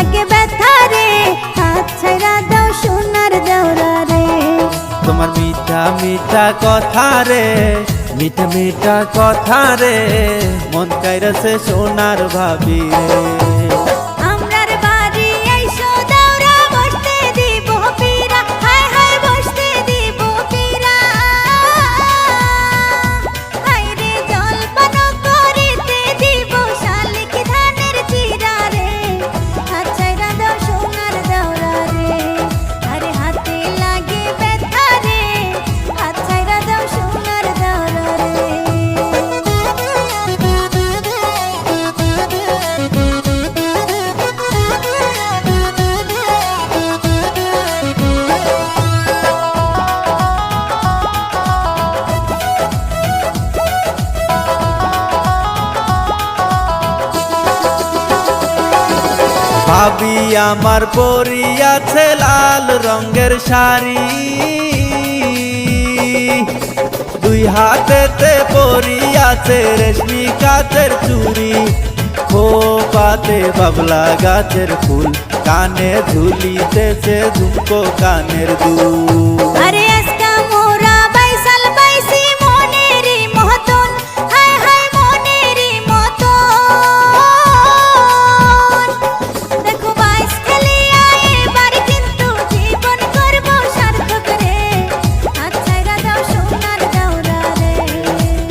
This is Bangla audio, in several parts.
লাগে ব্যথা রে। হাত ছাইরা দাও সোনার দেওরা রে। তোমার মিঠা মিঠা কথা রে, মিঠা মিঠা কথা রে, মন কাইরাছে সোনার ভাবি রে। ভাবি, আমার পরিয়াছে লাল রঙের শাড়ি। দুই হাতেতে পরিয়াছে রেশমি কাচের চুড়ি। খোপাতে বাবলা গাছের ফুল, কানে ঝুলিতেছে ঝুমকো কানের দুল।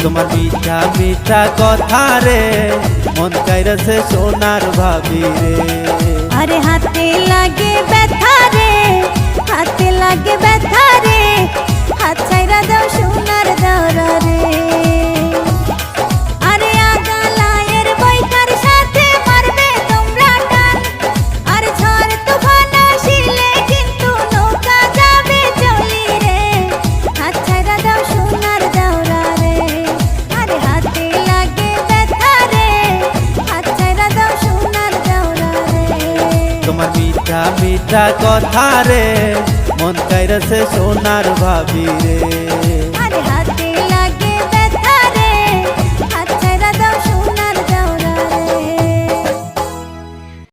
তোমার মিঠা মিঠা কথা রে মন কাইরাছে সোনার ভাবি রে। আরে হাতে লাগে তোমার মিঠা মিঠা কথা রে মন কাইরাছে সোনার ভাবি রে।